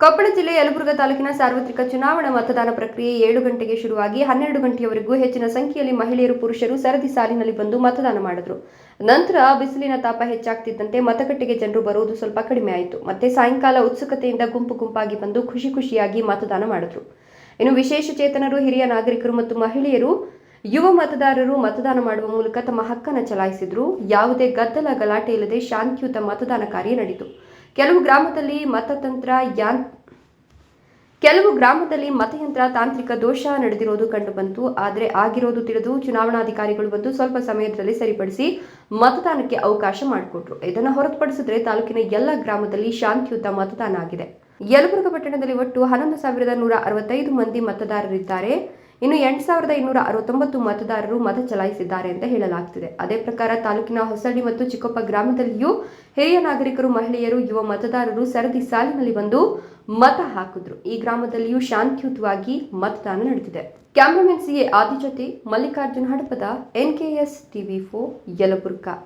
ಕೊಪ್ಪಳ ಜಿಲ್ಲೆ ಯಲಬುರ್ಗ ತಾಲೂಕಿನ ಸಾರ್ವತ್ರಿಕ ಚುನಾವಣಾ ಮತದಾನ ಪ್ರಕ್ರಿಯೆ ಏಳು ಗಂಟೆಗೆ ಶುರುವಾಗಿ ಹನ್ನೆರಡು ಗಂಟೆಯವರೆಗೂ ಹೆಚ್ಚಿನ ಸಂಖ್ಯೆಯಲ್ಲಿ ಮಹಿಳೆಯರು ಪುರುಷರು ಸರದಿ ಸಾಲಿನಲ್ಲಿ ಬಂದು ಮತದಾನ ಮಾಡಿದ್ರು. ನಂತರ ಬಿಸಿಲಿನ ತಾಪ ಹೆಚ್ಚಾಗ್ತಿದ್ದಂತೆ ಮತಗಟ್ಟೆಗೆ ಜನರು ಬರುವುದು ಸ್ವಲ್ಪ ಕಡಿಮೆ ಆಯಿತು. ಮತ್ತೆ ಸಾಯಂಕಾಲ ಉತ್ಸುಕತೆಯಿಂದ ಗುಂಪು ಗುಂಪಾಗಿ ಬಂದು ಖುಷಿ ಖುಷಿಯಾಗಿ ಮತದಾನ ಮಾಡಿದ್ರು. ಇನ್ನು ವಿಶೇಷ ಚೇತನರು, ಹಿರಿಯ ನಾಗರಿಕರು ಮತ್ತು ಮಹಿಳೆಯರು, ಯುವ ಮತದಾರರು ಮತದಾನ ಮಾಡುವ ಮೂಲಕ ತಮ್ಮ ಹಕ್ಕನ್ನು ಚಲಾಯಿಸಿದ್ರು. ಯಾವುದೇ ಗದ್ದಲ ಗಲಾಟೆ ಇಲ್ಲದೆ ಶಾಂತಿಯುತ ಮತದಾನ ಕಾರ್ಯ ನಡೆಯಿತು. ಕೆಲವು ಗ್ರಾಮದಲ್ಲಿ ಮತತಂತ್ರ ಯಾನ್ ಕೆಲವು ಗ್ರಾಮದಲ್ಲಿ ಮತಯಂತ್ರ ತಾಂತ್ರಿಕ ದೋಷ ನಡೆದಿರೋದು ಕಂಡುಬಂತು. ಆದರೆ ಆಗಿರೋದು ತಿಳಿದು ಚುನಾವಣಾಧಿಕಾರಿಗಳು ಬಂದು ಸ್ವಲ್ಪ ಸಮಯದಲ್ಲಿ ಸರಿಪಡಿಸಿ ಮತದಾನಕ್ಕೆ ಅವಕಾಶ ಮಾಡಿಕೊಟ್ರು. ಇದನ್ನು ಹೊರತುಪಡಿಸಿದ್ರೆ ತಾಲೂಕಿನ ಎಲ್ಲ ಗ್ರಾಮದಲ್ಲಿ ಶಾಂತಿಯುತ ಮತದಾನ ಆಗಿದೆ. ಯಲಬುರ್ಗ ಪಟ್ಟಣದಲ್ಲಿ ಒಟ್ಟು ಹನ್ನೊಂದು ಸಾವಿರದ ನೂರ ಅರವತ್ತೈದು ಮಂದಿ ಮತದಾರರಿದ್ದಾರೆ. ಇನ್ನು ಎಂಟು ಸಾವಿರದ ಇನ್ನೂರ ಅರವತ್ತೊಂಬತ್ತು ಮತದಾರರು ಮತ ಚಲಾಯಿಸಿದ್ದಾರೆ ಅಂತ ಹೇಳಲಾಗ್ತಿದೆ. ಅದೇ ಪ್ರಕಾರ ತಾಲೂಕಿನ ಹೊಸಳ್ಳಿ ಮತ್ತು ಚಿಕ್ಕಪ್ಪ ಗ್ರಾಮದಲ್ಲಿಯೂ ಹಿರಿಯ ನಾಗರಿಕರು, ಮಹಿಳೆಯರು, ಯುವ ಮತದಾರರು ಸರದಿ ಸಾಲಿನಲ್ಲಿ ಬಂದು ಮತ ಹಾಕಿದ್ರು. ಈ ಗ್ರಾಮದಲ್ಲಿಯೂ ಶಾಂತಿಯುತವಾಗಿ ಮತದಾನ ನಡೆದಿದೆ ಕ್ಯಾಮ್ರಾಮನ್ ಸಿಎ ಆದಿ ಜೊತೆ ಮಲ್ಲಿಕಾರ್ಜುನ್ ಹಡಪದ ಎನ್ಕೆಎಸ್ ಟಿವಿ ಫೋ ಯಲಬುರ್ಗಾ.